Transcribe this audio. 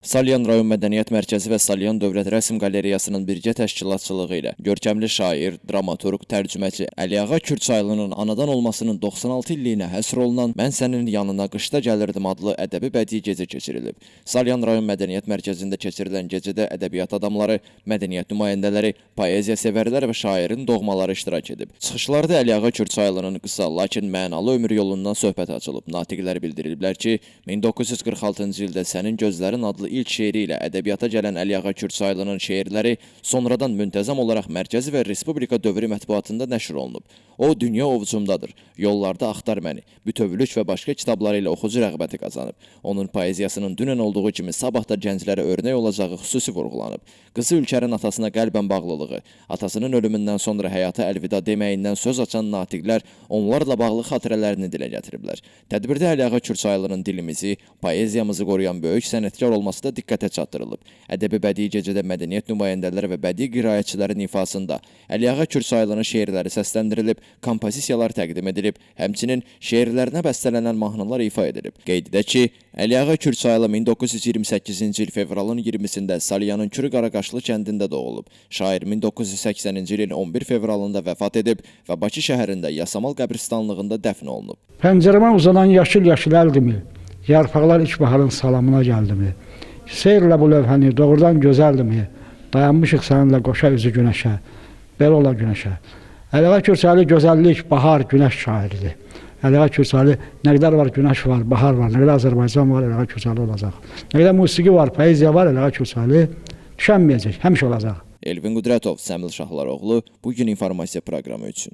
Salyan rayon mədəniyyət mərkəzi və Salyan Dövlət Rəsm Qalereyasının birgə təşkilatçılığı ilə görkəmli şair, dramaturq, tərcüməçi Əliağa Kürçaylının anadan olmasının 96 illiyinə həsr olunan Mən sənin yanına qışda gəlirdim adlı ədəbi bədii gecə keçirilib. Salyan rayon mədəniyyət mərkəzində keçirilən gecədə ədəbiyyat adamları, mədəniyyət nümayəndələri, poeziya sevərlər və şairin doğmaları iştirak edib. Çıxışlarda Əliağa Kürçaylının qısa, lakin mənalı ömür yolundan söhbət açılıb. Natiqlər bildiriblər ki, 1946-cı ildə Sənin gözlərin adlı ilk şeiri ilə ədəbiyyata gələn Əliağa Kürçaylının şeirləri sonradan müntəzəm olaraq mərkəzi və respublika dövrü mətbuatında nəşr olunub. O dünya ovucumdadır. Yollarda axtar məni. Bütövlük və başqa kitabları ilə oxucu rəğbəti qazanıb. Onun poeziyasının dünən olduğu kimi sabah da gənclərə örnək olacağı xüsusi vurğulanıb. Qızı Ülkərin atasına qəlbən bağlılığı, atasının ölümündən sonra həyata əlvida deməyindən söz açan natiqlər onlarla bağlı xatirələrini dilə gətiriblər. Tədbirdə Əliağa Kürçaylının dilimizi, poeziyamızı qoruyan böyük sənətkar olması da diqqətə çatdırılıb. Ədəbi bədii gecədə mədəniyyət nümayəndələri və bədii qiraətçilərin ifasında Əliağa Kürçaylının şeirləri səsləndirilib, kompozisiyalar təqdim edilib, həmçinin şeirlərinə bəstələnən mahnılar ifa edilib. Qeyd edək ki, Əliağa Kürçaylı 1928-ci il fevralın 20-sində Salyanın Kürü Qaraqaşlı kəndində doğulub. Şair 1980-ci ilin 11 fevralında vəfat edib və Bakı şəhərində Yasamal qəbristanlığında dəfn olunub. Pəncərəmə uzanan yaşıl-yaşıl əldimi? Yarpaqlar ilk baharın salamına gəldimi? Seyrlə bu lövhəni doğrudan gözəldimi? Dayanmışıq səninlə qoşa üzü günəşə. Belə ola günəşə. Əliğa Kürsəli gözəllik, bahar, günəş şairidir. Əliğa Kürsəli nə qədər var günəş var, bahar var, nə qədər Azərbaycan var, Əliğa Kürsəli olacaq. Nə qədər musiqi var, poeziya var, Əliğa Kürsəli tükənməyəcək, həmişə olacaq. Elvin Qudrətov, Səmil Şahlıoğlu bu gün informasiya proqramı üçün.